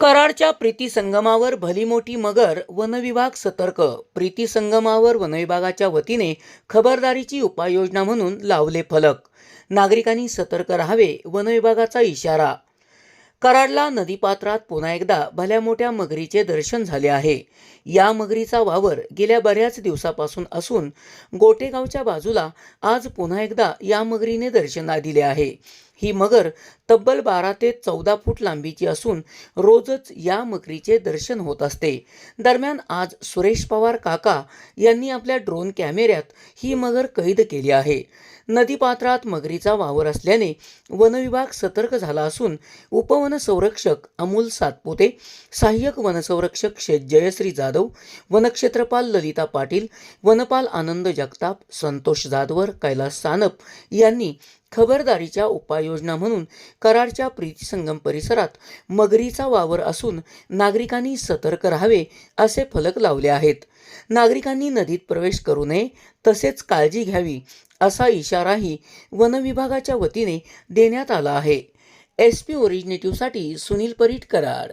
कराडच्या प्रीती संगमावर भली मोठी मगर वनविभाग सतर्क. प्रीती संगमावर वनविभागाच्या वतीने खबरदारीची उपाययोजना म्हणून लावले फलक. नागरिकांनी सतर्क राहावे वनविभागाचा इशारा. कराडला नदीपात्रात पुन्हा एकदा भल्या मोठ्या मगरीचे दर्शन झाले आहे. या मगरीचा वावर गेल्या बऱ्याच दिवसापासून असून गोटेगावच्या बाजूला आज पुन्हा एकदा या मगरीने दर्शना दिले आहे. ही मगर तब्बल बारा ते चौदा फूट लांबीची असून रोजच या मगरीचे दर्शन होत असते. दरम्यान आज सुरेश पवार काका यांनी आपल्या ड्रोन कॅमेऱ्यात ही मगर कैद केली आहे. नदीपात्रात मगरीचा वावर असल्याने वनविभाग सतर्क झाला असून उपवन संरक्षक अमोल सातपुते सहाय्यक वनसंरक्षक शेत जयश्री जाधव वनक्षेत्रपाल ललिता पाटील वनपाल आनंद जगताप संतोष जाधवर कैलास सानप यांनी खबरदारीच्या उपाययोजना म्हणून कराडच्या प्रीतीसंगम परिसरात मगरीचा वावर असून नागरिकांनी सतर्क राहावे असे फलक लावले आहेत. नागरिकांनी नदीत प्रवेश करू नये तसेच काळजी घ्यावी असा इशाराही वनविभागाच्या वतीने देण्यात आला आहे. एस पी ओरिजिनेटिव्हसाठी सुनील परीट कराड.